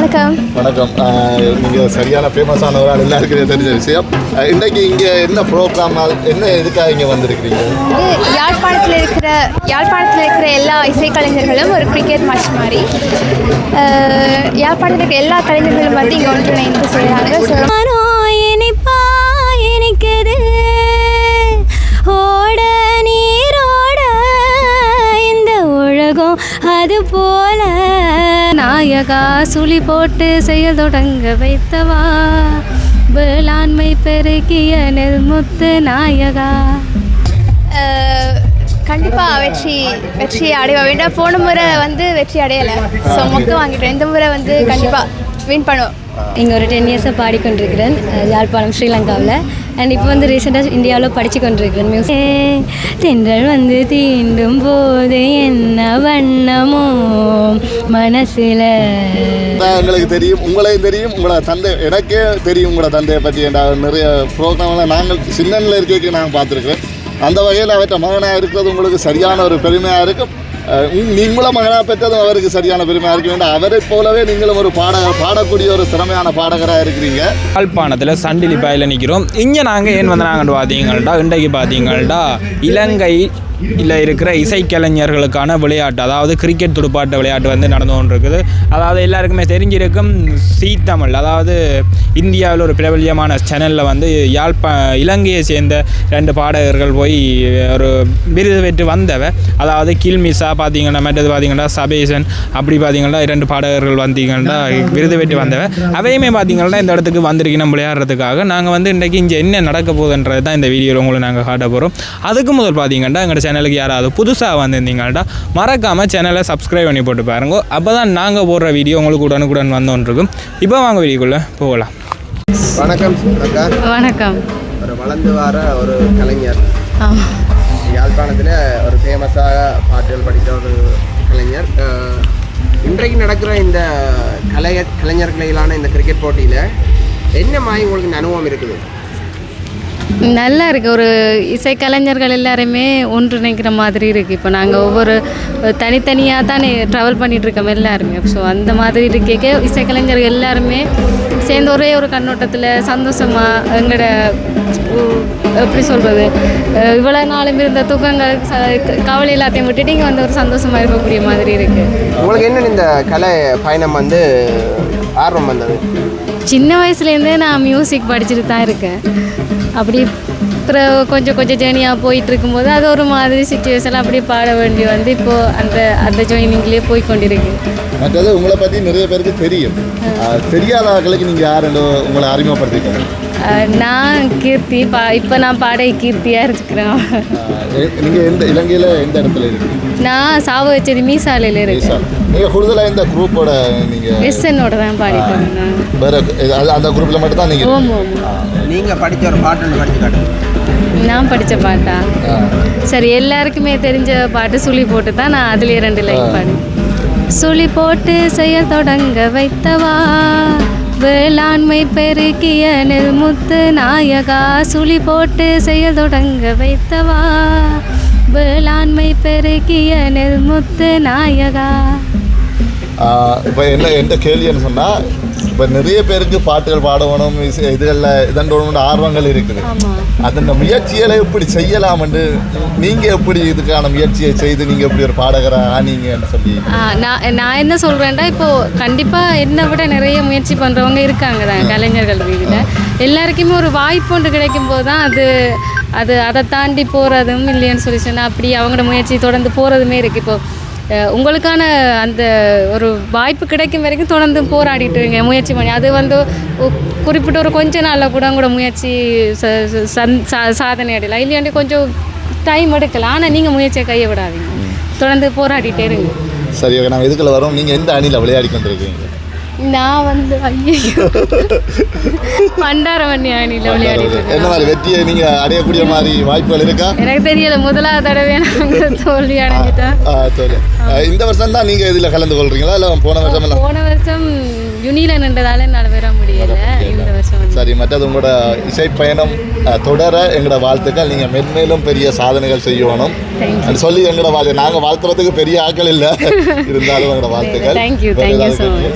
வணக்கம். வணக்கம். நீங்கள் சரியான ஃபேமஸான ஒரு ஆள் எல்லாருக்கும் தெரிஞ்ச விஷயம். அஹ், இன்னைக்கு இங்கே என்ன ப்ரோக்ராம் என்ன எதுக்காக இங்கே வந்திருக்கிறீங்க? இது யாழ்ப்பாணத்தில் இருக்கிற யாழ்ப்பாணத்தில் இருக்கிற எல்லா இசைக்கலைஞர்களும் ஒரு கிரிக்கெட் மேட்ச் மாதிரி. யாழ்ப்பாணத்தில் இருக்கிற எல்லா கலைஞர்களும் வந்து இங்கே ஒன்றிணைந்து செய்கிறாங்க ஸோ அது போல நாயகா சுழி போட்டு செயல் தொடங்க வைத்தவா? வேளாண்மை பெருக்கிய நெல்முத்து நாயகா. கண்டிப்பாக வெற்றி வெற்றி அடைய வேண்டும் போன முறை வந்து வெற்றி அடையலை. ஸோ மொக்க வாங்கிட்டோம். இந்த முறை வந்து கண்டிப்பாக வின் பண்ணுவோம். இங்கே ஒரு டென் இயர்ஸாக பாடிக்கொண்டிருக்கிறேன். யாழ்ப்பாணம் ஸ்ரீலங்காவில். அண்ட் இப்போ வந்து ரீசெண்டாக இந்தியாவில் படித்து கொண்டிருக்கிறேன் மியூசிக் தென்றல் வந்து தீண்டும் போது என்ன வண்ணமோ மனசில். எங்களுக்கு தெரியும் உங்களையும் தெரியும் உங்களோட தந்தை எனக்கே தெரியும் உங்களோட தந்தையை பற்றி ஏன்டா நிறைய ப்ரோக்ராம்லாம் நாங்கள் சின்னனில் இருக்கைக்கு நாங்கள் பார்த்துருக்கோம் அந்த வகையில் அவற்ற மகனாக இருக்கிறது உங்களுக்கு சரியான ஒரு பெருமையாக இருக்கும். நீங்களும் மகனாக பெற்றதும் அவருக்கு சரியான பெருமையாக இருக்க வேண்டும் அவரை போலவே நீங்களும் ஒரு பாடகர் பாடக்கூடிய ஒரு சிறமையான பாடகராக இருக்கிறீங்க. யாழ்ப்பாணத்தில் சண்டிலி பாயில் நிற்கிறோம் இங்கே நாங்கள் ஏன் வந்து நாங்கள் பார்த்தீங்கள்டா இன்றைக்கு பார்த்தீங்கள்டா இலங்கை இல்லை இருக்கிற இசைக்கலைஞர்களுக்கான விளையாட்டு அதாவது கிரிக்கெட் துடுப்பாட்ட விளையாட்டு வந்து நடந்து கொண்டிருக்குது. அதாவது எல்லாருக்குமே தெரிஞ்சிருக்கும் சீ தமிழ் அதாவது இந்தியாவில் ஒரு பிரபல்யமான சேனலில் வந்து யாழ்ப்பா இலங்கையை சேர்ந்த ரெண்டு பாடகர்கள் போய் ஒரு விருது பெற்று வந்தவ அதாவது கில்மிசா பார்த்தீங்கன்னா மற்றது பார்த்தீங்கன்னா சபேசன் அப்படி பார்த்தீங்கன்னா இரண்டு பாடகர்கள் வந்தீங்கன்னா விருது பெற்று வந்தவ. அவையுமே பார்த்தீங்கன்னா இந்த இடத்துக்கு வந்திருக்கணும் விளையாடுறதுக்காக. நாங்கள் வந்து இன்றைக்கு இங்கே என்ன நடக்க போகுதுன்றது தான் இந்த வீடியோவில் உங்களை நாங்கள் காட்ட போகிறோம் அதுக்கு முதல் பார்த்தீங்கன்னா எங்கள்கிட்ட சேனலுக்கு யாராவது புதுசாக வந்திருந்தீங்கன்னா மறக்காமல் சேனலை சப்ஸ்கிரைப் பண்ணி போட்டு பாருங்க. அப்போ தான் நாங்கள் போடுற வீடியோ உங்களுக்கு உடனுக்குடன் வந்தோன்றிருக்கும். இப்போ வாங்க வீடியோக்குள்ளே போகலாம். வணக்கம் அக்கா. வணக்கம். ஒரு வளர்ந்து வர ஒரு கலைஞர். யாழ்ப்பாணத்தில் ஒரு ஃபேமஸாக பாட்டுகள் படித்த ஒரு கலைஞர். இன்றைக்கு நடக்கிற இந்த கலை கலைஞர்களையிலான இந்த கிரிக்கெட் போட்டியில் என்ன மாதிரி உங்களுக்கு இந்த அனுபவம் இருக்குது? நல்லா இருக்குது ஒரு இசைக்கலைஞர்கள் எல்லாருமே ஒன்றிணைக்கிற மாதிரி இருக்குது இப்போ நாங்கள் ஒவ்வொரு தனித்தனியாக தானே ட்ராவல் பண்ணிகிட்ருக்கோம் எல்லாருமே. ஸோ அந்த மாதிரி இருக்கேக்க இசைக்கலைஞர்கள் எல்லாருமே சேர்ந்து ஒரே ஒரு கண்ணோட்டத்தில் சந்தோஷமாக எங்களோட எப்படி சொல்கிறது இவ்வளோ நாளும் இருந்த துக்கங்கள் கவலை எல்லாத்தையும் விட்டுட்டு இங்கே வந்து ஒரு சந்தோஷமாக இருக்கக்கூடிய மாதிரி இருக்குது உங்களுக்கு என்ன இந்த கலை பயணம் வந்து ஆர்வம் வந்தது? சின்ன வயசுலேருந்தே நான் மியூசிக் படிச்சுட்டு தான் இருக்கேன். அப்படி அப்புறம் கொஞ்சம் கொஞ்சம் ஜேர்னியாக போயிட்டு இருக்கும்போது அது ஒரு மாதிரி சுச்சுவேஷனில் அப்படியே பாட வேண்டி வந்து இப்போது அந்த அந்த ஜாயினிங்லேயே போய் கொண்டிருக்கு மற்றது உங்களை பற்றி நிறைய பேருக்கு தெரியும். தெரியாத ஆட்களுக்கு நீங்கள் யாருன்னு உங்களை அறிமுகப்படுத்திக்கணும் நான் கீர்த்தி பா இப்போ நான் பாட கீர்த்தியாக இருக்கிறேன். நீங்கள் எந்த இலங்கையில் எந்த இடத்துல இருக்கீங்க? நான் சாவ வச்சது மீசாலையில் இருக்கேன். நீங்கள் கூடுதலாக இந்த குரூப்போட நீங்கள் எஸ்என்னோட தான் பாடிட்டு வேற அந்த குரூப்பில் மட்டும் தான் நீங்கள் ஓம் ஓம் நீங்கள் படித்த ஒரு பாட்டு படித்து காட்டுங்க நான் படித்த பாட்டா? சரி எல்லாருக்குமே தெரிஞ்ச பாட்டு சுழி போட்டு தான் நான் அதுலேயே ரெண்டு லைன் பாடி. சுழி போட்டு செயல் தொடங்க வைத்தவா? வேளாண்மை பெருக்கிய நெல்முத்து நாயகா சுழி போட்டு செயல் தொடங்க வைத்தவா? வேளாண்மை பெருக்கிய நெல்முத்து நாயகா. இப்போ என்ன எந்த கேள்வின்னு சொன்னால் இப்போ நிறைய பேருக்கு பாட்டுகள் பாடணும் இதுகளில் இதன் ஆர்வங்கள் இருக்குது. அந்த முயற்சிகளை எப்படி செய்யலாம்னு நீங்கள் எப்படி இதுக்கான முயற்சியை செய்து நீங்கள் எப்படி ஒரு பாடகராக ஆனீங்கன்னு சொல்லி நான் நான் என்ன சொல்கிறேன்டா இப்போது கண்டிப்பாக என்னை விட நிறைய முயற்சி பண்ணுறவங்க இருக்காங்க தான் கலைஞர்கள் ரீதியில் எல்லாருக்குமே ஒரு வாய்ப்பு ஒன்று கிடைக்கும் போது தான் அது அது அதை தாண்டி போகிறதும் இல்லைன்னு சொல்லி சொன்னால் அப்படி அவங்களோட முயற்சி தொடர்ந்து போகிறதுமே இருக்குது இப்போது அஹ், உங்களுக்கான அந்த ஒரு வாய்ப்பு கிடைக்கும் வரைக்கும் தொடர்ந்து போராடிட்டு இருங்க முயற்சி பண்ணி. அது வந்து குறிப்பிட்ட ஒரு கொஞ்ச நாளில் கூட உங்களோட முயற்சி சாதனை அடையலாம். இல்லையாண்டி கொஞ்சம் டைம் எடுக்கலாம். ஆனால் நீங்கள் முயற்சியை கையை விடாதீங்க. தொடர்ந்து போராடிட்டே இருங்க. சரி ஓகே. நாங்கள் இதுக்குள்ள வரோம் நீங்கள் எந்த அணியில் விளையாடி கொண்டிருக்கீங்க நான் வந்து ஐயோ பண்டாரவண்ணி அணியில் விளையாடிட்டு என்ன மாதிரி வெற்றியை நீங்கள் அடையக்கூடிய மாதிரி வாய்ப்புகள் இருக்கா? எனக்கு தெரியல முதலாவது தடவை நாங்கள் தோல்வி அடைஞ்சிட்டோம் இந்த வருஷம் தான் நீங்கள் இதில் கலந்து கொள்றீங்களா? இல்லை போன வருஷம் போன வருஷம் யுனியில் நின்றதால என்னால் வர முடியல. இந்த வருஷம் வந்து. சரி மற்றது உங்களோட இசை பயணம் அஹ், தொடர எங்களோட வாழ்த்துக்கள். நீங்கள் மென்மேலும் பெரிய சாதனைகள் செய்யணும். அது சொல்லி எங்களோட வாழ்த்து நாங்கள் வாழ்த்துறதுக்கு பெரிய ஆட்கள் இல்லை. இருந்தாலும் எங்களோட வாழ்த்துக்கள். வேற thank you ஏதாவது so கேள்வி?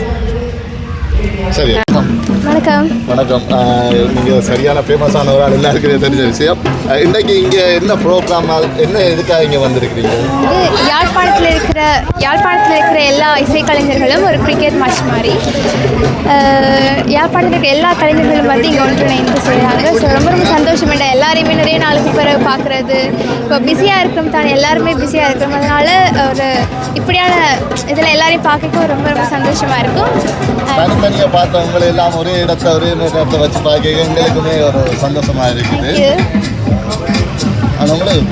சரி. வணக்கம். வணக்கம். நீங்கள் சரியான ஃபேமஸான ஒரு ஆள் எல்லாருக்குமே தெரிஞ்ச விஷயம். அஹ், இன்னைக்கு இங்கே என்ன ப்ரோக்ராம் என்ன எதுக்காக இங்கே வந்திருக்கிறீங்க? இது யாழ்ப்பாணத்தில் இருக்கிற யாழ்ப்பாணத்தில் இருக்கிற எல்லா இசைக்கலைஞர்களும் ஒரு கிரிக்கெட் மேட்ச் மாதிரி. யாழ்ப்பாணத்தில் இருக்கிற எல்லா கலைஞர்களும் வந்து இங்கே ஒன்றிணைந்து செய்கிறாங்க ஸோ ரொம்ப ரொம்ப சந்தோஷம். வேண்டாம் எல்லாரையுமே நிறைய நாளுக்கு பிறகு பார்க்குறது இப்போ பிஸியாக இருக்கிறோம் தானே எல்லாருமே பிஸியாக இருக்கிறோம் அதனால ஒரு இப்படியான இதில் எல்லாரையும் பார்க்க ரொம்ப ரொம்ப சந்தோஷமாக இருக்கும். தனித்தனியாக பார்த்தவங்களை எல்லாம் ஒரே இடத்த ஒரே நேரத்தை வச்சு பார்க்க எங்களுக்குமே ஒரு சந்தோஷமாக இருக்குது. உங்களுக்கு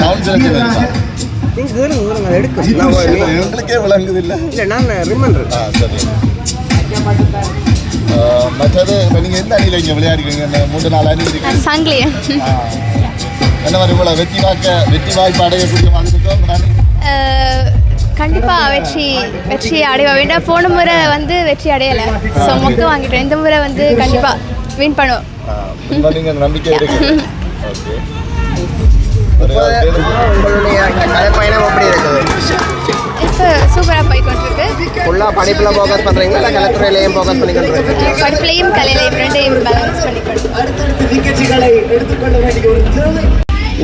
சவுண்ட் நீங்கள் எங்களுக்கே விளங்குது இல்லை. ஆ சரி. ஆ, மற்றது இப்போ நீங்கள் எந்த அணியில் இங்கே விளையாடுறீங்க? மூன்று நாலு அணி இருக்கு. என்ன மாதிரி இவ்வளோ வெற்றி வாக்க வெற்றி வாய்ப்பு அடையக்கூடிய மாதிரி இருக்கோம்? கண்டிப்பாக வெற்றி வெற்றி அடைய வேண்டாம் போன முறை வந்து வெற்றி அடையலை. ஸோ மொக்க வாங்கிட்டோம். இந்த முறை வந்து கண்டிப்பாக வின் பண்ணுவோம். நம்பிக்கை. உங்களுடைய இந்த கலை பயணம் எப்படி இருக்குது இப்போ சூப்பராக போய்கொண்டிருக்கு ஃபுல்லாக படிப்பில் ஃபோக்கஸ் பண்ணுறீங்களா இல்லை கலைத்துறையிலையும் ஃபோக்கஸ் பண்ணி கொண்டிருக்கீங்க படிப்புலையும் கலையிலையும் ரெண்டையும் பேலன்ஸ் பண்ணிக்கொண்டு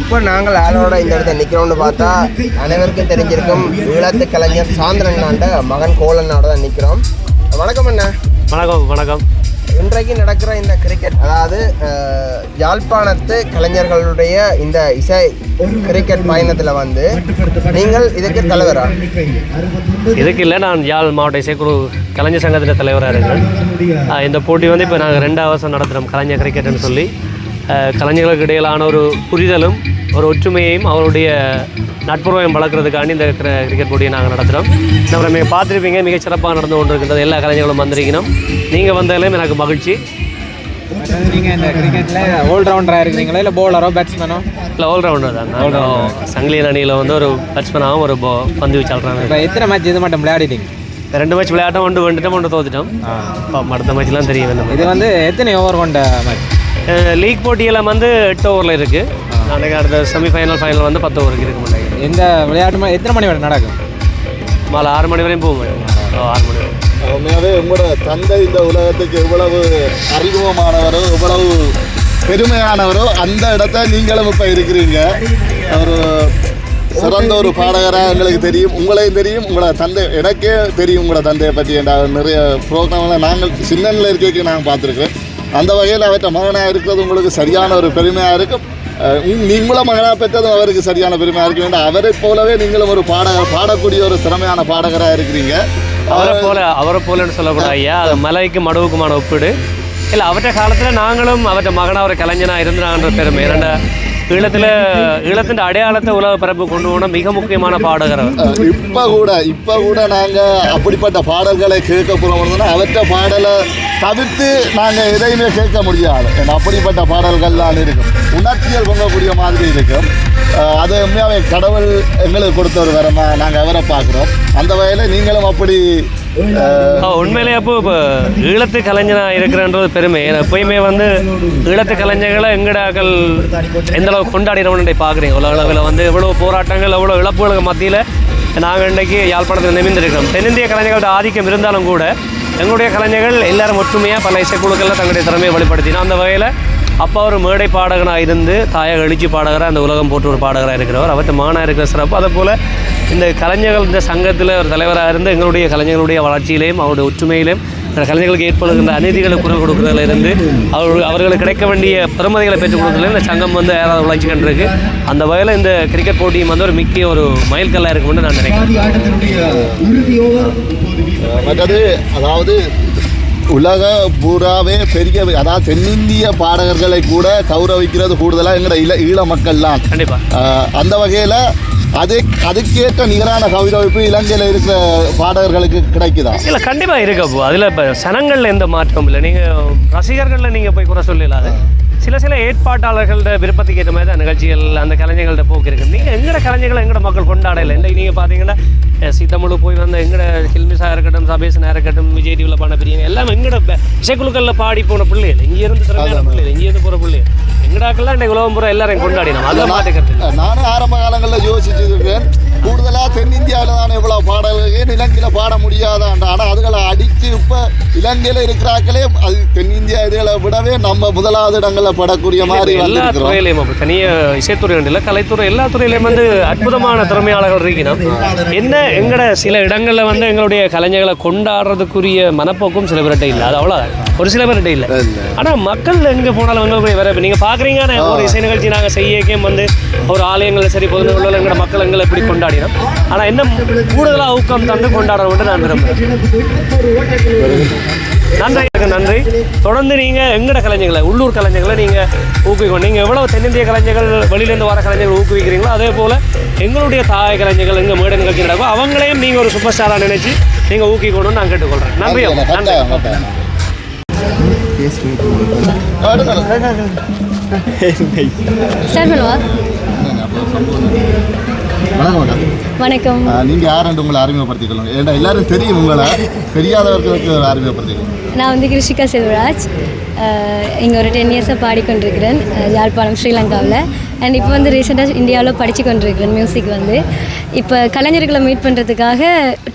இப்போ நாங்கள் ஆளோட இந்த இடத்துல நிற்கிறோம்னு பார்த்தா அனைவருக்கும் தெரிஞ்சிருக்கும் ஈழத்து கலைஞர் சாந்திரண்ணாண்ட மகன் கோலனோட தான் நிற்கிறோம் வணக்கம் அண்ணா. வணக்கம் வணக்கம். இன்றைக்கு நடக்கிற இந்த கிரிக்கெட் அதாவது யாழ்ப்பாணத்து கலைஞர்களுடைய இந்த இசை கிரிக்கெட் பயணத்தில் வந்து நீங்கள் இதுக்கு தலைவரா? இதுக்கு இல்லை நான் யாழ் மாவட்ட இசைக்குழு கலைஞர் சங்கத்தின் தலைவராக இருக்கிறேன். இந்த போட்டி வந்து இப்போ நாங்கள் ரெண்டாவது வருஷம் நடத்துகிறோம் கலைஞர் கிரிக்கெட்னு சொல்லி. கலைஞர்களுக்கு இடையிலான ஒரு புரிதலும் ஒரு ஒற்றுமையையும் அவருடைய நட்புறவையும் வளர்க்குறதுக்காண்டி இந்த கிர- கிரிக்கெட் போட்டியை நாங்கள் நடத்துகிறோம் நம்ம நீங்கள் பார்த்துருப்பீங்க மிகச் சிறப்பாக நடந்து கொண்டிருக்கின்றது எல்லா கலைஞர்களும் வந்திருக்கணும். நீங்கள் வந்ததிலும் எனக்கு மகிழ்ச்சி. நீங்கள் இந்த கிரிக்கெட்டில் ஆல்ரவுண்டராக இருக்கிறீங்களா இல்லை பவுலரோ பேட்ஸ்மேனோ இல்லை ஆல்ரவுண்டர் தான். சங்கிலியன் அணியில் வந்து ஒரு பேட்ஸ்மேனாகவும் ஒரு போ பந்து வீச்சாளராக இப்போ எத்தனை மேட்ச் இது மட்டும் விளையாடிட்டீங்க? ரெண்டு மேட்ச் விளையாட்டம் ஒன்று வந்துட்டோம் ஒன்று தோத்துட்டோம். அடுத்த மேட்ச்லாம் தெரியும் இது வந்து எத்தனை ஓவர் கொண்ட மேட்ச் லீக் போட்டியெல்லாம் வந்து எட்டு ஓவரில் இருக்குது நாளைக்கு அடுத்த செமிஃபைனல் ஃபைனல் வந்து பத்து ஓவருக்கு இருக்க மாட்டாங்க எந்த விளையாட்டு மா- எத்தனை மணி வரை நடக்கும்? மாலை ஆறு மணி வரையும் போக மாட்டேன் ஆறு மணி வரை உண்மையாகவே உங்களோட தந்தை இந்த உலகத்துக்கு எவ்வளவு அறிமுகமானவரோ எவ்வளவு பெருமையானவரோ அந்த இடத்த நீங்களும் இப்போ இருக்கிறீங்க. ஒரு சிறந்த ஒரு பாடகராக எங்களுக்கு தெரியும் உங்களையும் தெரியும் உங்களோட தந்தை எனக்கே தெரியும் உங்களோட தந்தையை பற்றி நிறைய ப்ரோக்ராம்லாம் நாங்கள் சின்னனில் இருக்கைக்கு நாங்கள் பார்த்துருக்கோம் அந்த வகையில் அவற்ற மகனாக இருக்கிறது உங்களுக்கு சரியான ஒரு பெருமையாக இருக்கும். நீங்களும் மகனாக பெற்றதும் அவருக்கு சரியான பெருமையாக இருக்க வேண்டும். அவரை போலவே நீங்களும் ஒரு பாடகர் பாடக்கூடிய ஒரு திறமையான பாடகராக இருக்கிறீங்க. அவரை போல அவரை போலன்னு சொல்லக்கூடாது ஐயா. அது மலைக்கு மடுவுக்குமான ஒப்பீடு. இல்லை அவற்ற காலத்தில் நாங்களும் அவற்ற மகனாக ஒரு கலைஞனாக இருந்தாங்கன்ற பெருமை. இரண்ட ஈழத்தில் ஈழத்தின் அடையாளத்தை உலக பரப்பு கொண்டு போன மிக முக்கியமான பாடகர் இப்போ கூட இப்போ கூட நாங்கள் அப்படிப்பட்ட பாடல்களை கேட்க போகிறோம்னா அவற்ற பாடலை தவிர்த்து நாங்கள் எதையுமே கேட்க முடியாது. ஏன்னா அப்படிப்பட்ட பாடல்கள்லாம் இருக்கும். உணர்ச்சிகள் பொங்கக்கூடிய மாதிரி இருக்கும். அது உண்மையாகவே கடவுள் எங்களுக்கு கொடுத்த ஒரு வரமா நாங்கள் அவரை பார்க்குறோம். அந்த வகையில் நீங்களும் அப்படி உண்மையிலே உண்மையிலேயே அப்போ இப்போ ஈழத்து கலைஞனாக இருக்கிறன்றது பெருமை. ஏன்னா எப்பயுமே வந்து ஈழத்து கலைஞர்களை எங்கடாக்கள் எந்த அளவுக்கு கொண்டாடினோம்னு பார்க்குறீங்க. உலக அளவில் வந்து எவ்வளோ போராட்டங்கள் எவ்வளோ இழப்புகளுக்கு மத்தியில் நாங்கள் இன்றைக்கி யாழ்ப்பாணத்தில் நிமிந்திருக்கிறோம் தென்னிந்திய கலைஞர்களோட ஆதிக்கம் இருந்தாலும் கூட எங்களுடைய கலைஞர்கள் எல்லாரும் ஒற்றுமையாக பல இசைக்குழுக்களில் தங்களுடைய திறமையை வெளிப்படுத்தினோம். அந்த வகையில் அப்பா ஒரு மேடை பாடகனாக இருந்து தாயாக எழுச்சி பாடகராக அந்த உலகம் போட்டு ஒரு பாடகராக இருக்கிறவர். அவற்றை மானாக இருக்கிற சிறப்பு. அதே போல் இந்த கலைஞர்கள் இந்த சங்கத்தில் ஒரு தலைவராக இருந்து எங்களுடைய கலைஞர்களுடைய வளர்ச்சியிலையும் அவருடைய ஒற்றுமையிலையும் இந்த கலைஞர்களுக்கு ஏற்படுகின்ற அநீதிகளை குரல் கொடுக்குறதுல இருந்து அவர்கள் அவர்களுக்கு கிடைக்க வேண்டிய பெருமதிகளை பெற்றுக் கொடுக்குறதுல இந்த சங்கம் வந்து ஏதாவது வளர்ச்சி கண்டிருக்கு. அந்த வகையில் இந்த கிரிக்கெட் போட்டியும் வந்து ஒரு முக்கிய ஒரு மைல்கல்லாக இருக்கும்னு நான் நினைக்கிறேன். மற்றது அதாவது உலக பூராவே பெரிய அதாவது தென்னிந்திய பாடகர்களை கூட கௌரவிக்கிறது கூடுதலாக எங்களோட இள ஈழ கண்டிப்பாக ஆஹ் அந்த வகையில் அது அதுக்கேற்ற நிகரான கௌரவிப்பு இலங்கையில் இருக்கிற பாடகர்களுக்கு கிடைக்குதா? இல்லை கண்டிப்பாக இருக்கு அப்போ. அதில் இப்போ சனங்களில் எந்த மாற்றமும் இல்லை. நீங்கள் ரசிகர்களில் நீங்கள் போய் குறை சொல்லலாது. சில சில ஏற்பாட்டாளர்களோட விருப்பத்துக்கு ஏற்ற மாதிரி தான் நிகழ்ச்சிகள் அந்த கலைஞர்கள்ட்ட போக்கு இருக்குது நீங்கள் எங்கட கலைஞர்களை எங்கட மக்கள் கொண்டாடலை? இன்றைக்கு நீங்கள் பார்த்தீங்கன்னா சீத்தமிழ் போய் வந்த எங்கட ஹில்மிஸாக இருக்கட்டும் சபேசனாக இருக்கட்டும் விஜய் டிவியில் பண்ண பிரியாங்க எல்லாமே எங்கட இசைக்குழுக்களில் பாடி போன பிள்ளைகள். இங்கே இருந்து திறமையான பிள்ளைகள். இங்கே இருந்து போகிற பிள்ளைகள். எங்கடாக்கெல்லாம் இன்றைக்கு உலகம் பூரா எல்லாரையும் கொண்டாடினோம். அதில் மாட்டுக்கிறது இல்லை. நானே ஆரம்ப காலங்களில் யோசிச்சிருக்கேன் கூடுதலாக தென்னிந்தியாவில் தானே இவ்வளோ பாடல்கள் ஏன் இலங்கையில் பாட முடியாதான்டா. ஆனால் அதுகளை இப்போ இலங்கையில இருக்கிறாக்களே அது தென்னிந்திய இதுகளை விடவே நம்ம முதலாவது இடங்கள்ல படக்கூடிய மாதிரி எல்லா துறையிலையும் அப்போ தனியாக இசைத்துறை இல்லை கலைத்துறை எல்லா துறையிலையும் வந்து அற்புதமான திறமையாளர்கள் இருக்கணும் என்ன எங்கட சில இடங்களில் வந்து எங்களுடைய கலைஞர்களை கொண்டாடுறதுக்குரிய மனப்போக்கும் சில பேர்கிட்ட இல்லை. அது அவ்வளோ ஒரு சில பேர்கிட்ட இல்லை. ஆனால் மக்கள் எங்கே போனாலும் எங்களுக்கு வேற நீங்கள் பார்க்குறீங்க ஒரு இசை நிகழ்ச்சி நாங்கள் செய்யக்கே வந்து ஒரு ஆலயங்களில் சரி பொதுநூலில் எங்களோட மக்கள் எங்களை எப்படி கொண்டாடினோம். ஆனால் என்ன கூடுதலாக ஊக்கம் தந்து கொண்டாடணும்னு நான் விரும்புகிறேன் நன்றி நன்றி. தொடர்ந்து நீங்கள் எங்கட கலைஞர்களை உள்ளூர் கலைஞர்களை நீங்கள் ஊக்குவிக்கணும். நீங்கள் எவ்வளோ தென்னிந்திய கலைஞர்கள் வெளியிலேருந்து வர கலைஞர்கள் ஊக்குவிக்கிறீங்களோ அதே போல் எங்களுடைய தாய் கலைஞர்கள் எங்கள் மேடை நிகழ்ச்சி நடக்கும் அவங்களையும் நீங்கள் ஒரு சூப்பர் ஸ்டாராக நினைச்சு நீங்கள் ஊக்குவிக்கணும்னு நான் கேட்டுக்கொள்கிறேன் நன்றி. நன்றி. வணக்கம் வணக்கம். ஆஹ் நீங்க யாருன்னு உங்களை அறிமுகப்படுத்திக் கொள்ளுங்க ஏன்னா எல்லாரும் தெரியும் உங்களை. தெரியாதவர்களுக்கு அறிமுகப்படுத்திக்கணும் நான் வந்து கிருஷிகா செல்வராஜ். இங்கே ஒரு டென் இயர்ஸாக பாடிக்கொண்டிருக்கிறேன். யாழ்ப்பாணம் ஸ்ரீலங்காவில். அண்ட் இப்போ வந்து ரீசெண்டாக இந்தியாவில் படித்து கொண்டிருக்கிறேன் மியூசிக் வந்து. இப்போ கலைஞர்களை மீட் பண்ணுறதுக்காக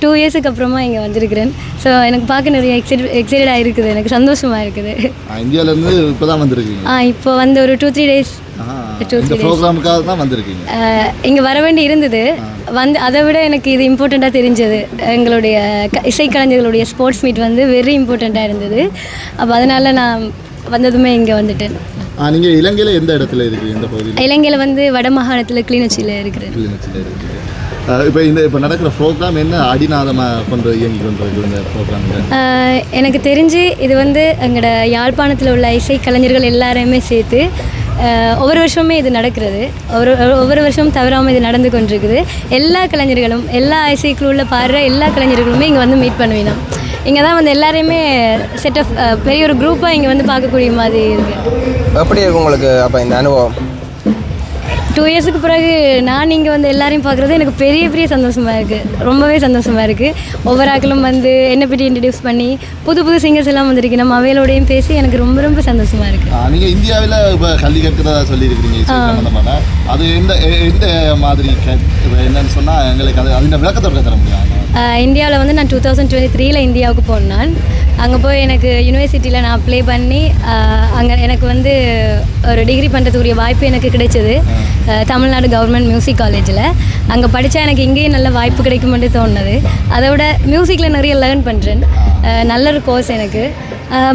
டூ இயர்ஸுக்கு அப்புறமா இங்கே வந்திருக்கிறேன். ஸோ எனக்கு பார்க்க நிறைய எக்ஸைட் எக்ஸைட்டடாக இருக்குது. எனக்கு சந்தோஷமாக இருக்குது. ஆஹ் இந்தியால இருந்து இப்பதான் வந்திருக்கீங்க. ஆ இப்போ வந்து ஒரு டூ த்ரீ டேஸ் இந்த. ப்ரோக்ராமுக்காக தான் வந்திருக்கீங்க. இங்கே வர வேண்டி இருந்தது. வந்து அதை விட எனக்கு இது இம்பார்ட்டண்ட்டாக தெரிஞ்சது. எங்களுடைய இசைக்கலைஞர்களுடைய ஸ்போர்ட்ஸ் மீட் வந்து வெரி இம்பார்ட்டண்ட்டாக இருந்தது. அப்போ அதனால் நான் வந்ததுமே இங்கே வந்துட்டேன். ஆஹ் நீங்க இலங்கையில எந்த இடத்துல இருக்கீங்க இந்த பகுதியில்? இலங்கையில் வந்து வடமாகாணத்தில் கிளிநொச்சியில் இருக்கிறேன் கிளிநொச்சியில் இருக்கீங்க ஆஹ் இப்போ இந்த இப்போ நடக்கிற ப்ரோக்ராம் என்ன? அடிநாதமாக கொண்டு இயங்கி கொண்டிருக்கு இந்த ப்ரோக்ராமில் ஆஹ் எனக்கு தெரிஞ்சு இது வந்து எங்களோட யாழ்ப்பாணத்தில் உள்ள இசை கலைஞர்கள் எல்லாரையுமே சேர்த்து ஒவ்வொரு வருஷமுமே இது நடக்கிறது. ஒரு ஒவ்வொரு வருஷமும் தவறாமல் இது நடந்து கொண்டிருக்குது. எல்லா கலைஞர்களும் எல்லா இசைக்குழுவில் பாடுற எல்லா கலைஞர்களுமே இங்கே வந்து மீட் பண்ணுவீங்க. இங்கே தான் வந்து எல்லாரையுமே செட் ஆஃப் பெரிய ஒரு குரூப்பாக இங்கே வந்து பார்க்கக்கூடிய மாதிரி இருக்குது எப்படி இருக்கு உங்களுக்கு அப்போ இந்த அனுபவம்? டூ இயர்ஸுக்கு பிறகு நான் இங்கே வந்து எல்லாரையும் பார்க்குறது எனக்கு பெரிய பெரிய சந்தோஷமாக இருக்குது ரொம்பவே சந்தோஷமாக இருக்குது ஒவ்வொரு ஆக்களும் வந்து என்னை பற்றி இன்ட்ரடியூஸ் பண்ணி புது புது சிங்கர்ஸ் எல்லாம் வந்திருக்கு. நம்ம அவைகளோடையும் பேசி எனக்கு ரொம்ப ரொம்ப சந்தோஷமாக இருக்குது நீங்கள் இந்தியாவில் இப்போ கல்வி கற்கிறதா சொல்லியிருக்கிறீங்க அது எந்த எந்த மாதிரி என்னன்னு சொன்னால் எங்களுக்கு அது அதில் விளக்கத்தோட தர முடியும்? இந்தியாவில் வந்து நான் டூ தௌசண்ட் டுவெண்ட்டி த்ரீல இந்தியாவுக்கு போனேன் அங்கே போய் எனக்கு யூனிவர்சிட்டியில் நான் அப்ளை பண்ணி அங்கே எனக்கு வந்து ஒரு டிகிரி பண்ணுறதுக்குரிய வாய்ப்பு எனக்கு கிடைச்சது. தமிழ்நாடு கவர்மெண்ட் மியூசிக் காலேஜில் அங்கே படித்தா எனக்கு இங்கேயும் நல்ல வாய்ப்பு கிடைக்குமென்று தோணுது. அதை விட மியூசிக்கில் நிறைய லேர்ன் பண்ணுறேன் நல்ல ஒரு கோர்ஸ் எனக்கு.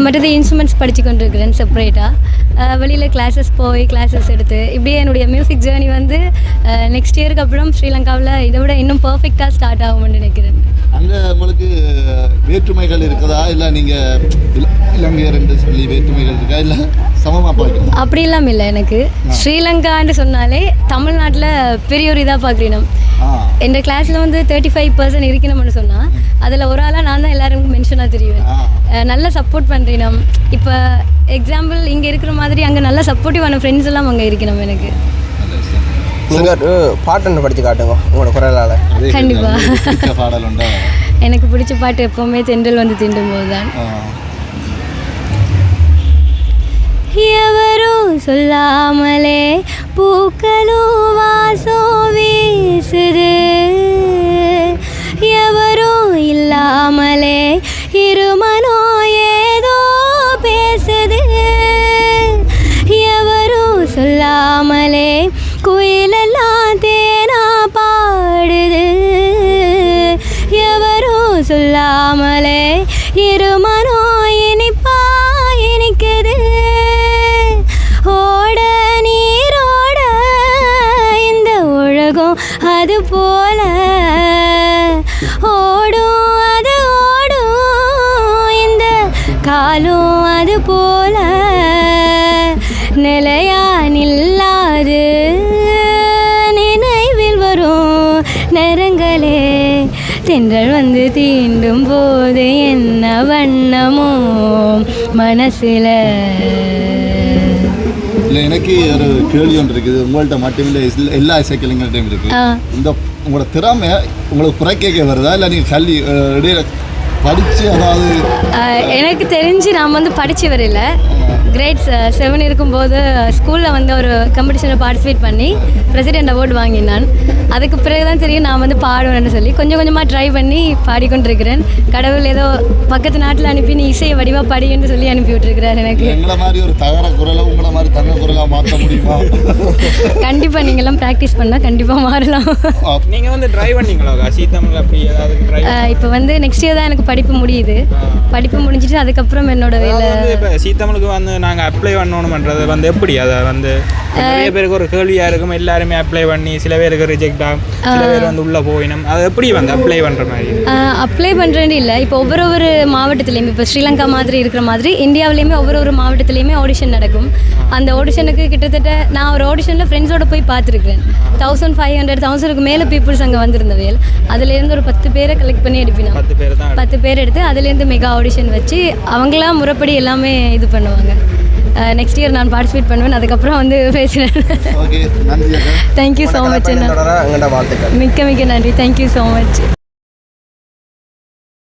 மற்றது இன்ஸ்ட்ருமெண்ட்ஸ் படித்து கொண்டிருக்கிறேன் செப்பரேட்டாக வெளியில் கிளாஸஸ் போய் கிளாஸஸ் எடுத்து இப்படியே என்னுடைய மியூசிக் ஜேர்னி வந்து நெக்ஸ்ட் இயருக்கு அப்புறம் ஸ்ரீலங்காவில் இதை விட இன்னும் பர்ஃபெக்டாக ஸ்டார்ட் ஆகும்னு நினைக்கிறேன். அங்கே உங்களுக்கு வேற்றுமைகள் இருக்குதா? இல்லை நீங்கள் இலங்கையர் என்று சொல்லி வேற்றுமைகள் இருக்கா? இல்லை சமமாக பார்க்கணும்? அப்படிலாம் இல்லை எனக்கு. ஸ்ரீலங்கான்னு சொன்னாலே தமிழ்நாட்டில் பெரிய ஒரு இதாக பார்க்குறீங்க எந்த கிளாஸில் வந்து தேர்ட்டி ஃபைவ் பர்சன்ட் இருக்கணும்னு சொன்னால் அதில் ஒரு ஆளாக நான் தான் எல்லாருக்கும் மென்ஷனாக தெரியுவேன் நல்ல சப்போர்ட் பண்ணுறீனம் இப்போ எக்ஸாம்பிள் இங்கே இருக்கிற மாதிரி அங்கே நல்ல சப்போர்ட்டிவான ஃப்ரெண்ட்ஸ் எல்லாம் அங்கே இருக்கணும் எனக்கு. பாட்டு படித்து காட்டுங்க உங்களோட குரலால். அதே கண்டிப்பா. உங்களுக்கு பிடிச்ச பாடல் உண்டா? எனக்கு பிடிச்ச பாட்டு எப்போவுமே தென்றல் வந்து தீண்டும் போது தான். எவரும் சொல்லாமலே பூக்களும் வாசம் வீசுது. இல்லாமலே இருமனோ ஏதோ பேசுது. எவரும் சொல்லாமலே குயிலெல்லாம் தேனா பாடுது. எவரும் சொல்லாமலே இருமனோ என்ன வண்ணமோ மனசில்? இல்லை எனக்கு ஒரு கேள்வி ஒன்று இருக்குது. உங்கள்கிட்ட மட்டுமில்லை இல்ல- எல்லா இசைக்கலைஞர்கிட்டையும் இருக்கு. ஆ. இந்த உங்களோட திறமை உங்களுக்கு புறக்கேக்க வருதா? இல்லை நீங்கள் கல்வி இடையில படித்து அதாவது எனக்கு தெரிஞ்சு நான் வந்து படித்து வரையில கிரேட் செவன் இருக்கும்போது ஸ்கூலில் வந்து ஒரு காம்படிஷனில் பார்ட்டிசிபேட் பண்ணி பிரசிடென்ட் அவார்டு வாங்கினான். அதுக்கு பிறகு தான் தெரியும் நான் வந்து பாடுவேன்னு சொல்லி. கொஞ்சம் கொஞ்சமாக ட்ரை பண்ணி பாடிக்கொண்டிருக்கிறேன். கடவுள் ஏதோ பக்கத்து நாட்டில் அனுப்பி நீ இசையை வடிவாக படின்னு சொல்லி அனுப்பி விட்டுருக்கிறார் எனக்கு. எங்களை மாதிரி ஒரு தகர குரலை உங்களை மாதிரி தங்க குரலாக மாற்ற முடியுமா? கண்டிப்பாக நீங்கள்லாம் ப்ராக்டிஸ் பண்ணால் கண்டிப்பாக மாறலாம். நீங்கள் வந்து ட்ரை பண்ணீங்களா? சி தமிழ் அப்படி ஏதாவது ட்ரை இப்போ வந்து நெக்ஸ்ட் இயர் தான் எனக்கு படிப்பு முடியுது. படிப்பு முடிஞ்சிட்டு அதுக்கப்புறம் என்னோட வேலை. இப்போ சி தமிழுக்கு வந்து நாங்கள் அப்ளை பண்ணணுமன்றது வந்து எப்படி? அதை வந்து நிறைய பேருக்கு ஒரு கேள்வியாக இருக்கும். எல்லாருமே அப்ளை பண்ணி சில பேருக்கு ரிஜெக்ட் ஆகும் சில பேர் வந்து உள்ளே போயிடும் அது எப்படி வந்து அப்ளை பண்ணுற மாதிரி? அப்ளை பண்ணுறேன்னு இல்லை. இப்போ ஒவ்வொரு ஒரு மாவட்டத்துலேயுமே இப்போ ஸ்ரீலங்கா மாதிரி இருக்கிற மாதிரி இந்தியாவிலேயுமே ஒவ்வொரு ஒரு மாவட்டத்துலேயுமே ஆடிஷன் நடக்கும். அந்த ஆடிஷனுக்கு கிட்டத்தட்ட நான் ஒரு ஆடிஷனில் ஃப்ரெண்ட்ஸோட போய் பார்த்துருக்கேன் தௌசண்ட் ஃபைவ் ஹண்ட்ரட் தௌசண்ட்க்கு மேலே பீப்புள்ஸ் அங்கே வந்திருந்தவையல் அதுலேருந்து ஒரு பத்து பேரை கலெக்ட் பண்ணி தான் பத்து பேர் எடுத்து அதுலேருந்து மெகா ஆடிஷன் வச்சு அவங்களாம் முறைப்படி எல்லாமே இது பண்ணுவாங்க. நெக்ஸ்ட் இயர் நான் பார்ட்டிசிபேட் பண்ணுவேன். அதுக்கப்புறம் வந்து பேசுகிறேன் தேங்க்யூ ஸோ மச் அண்ணா. மிக்க மிக்க நன்றி. Thank you so much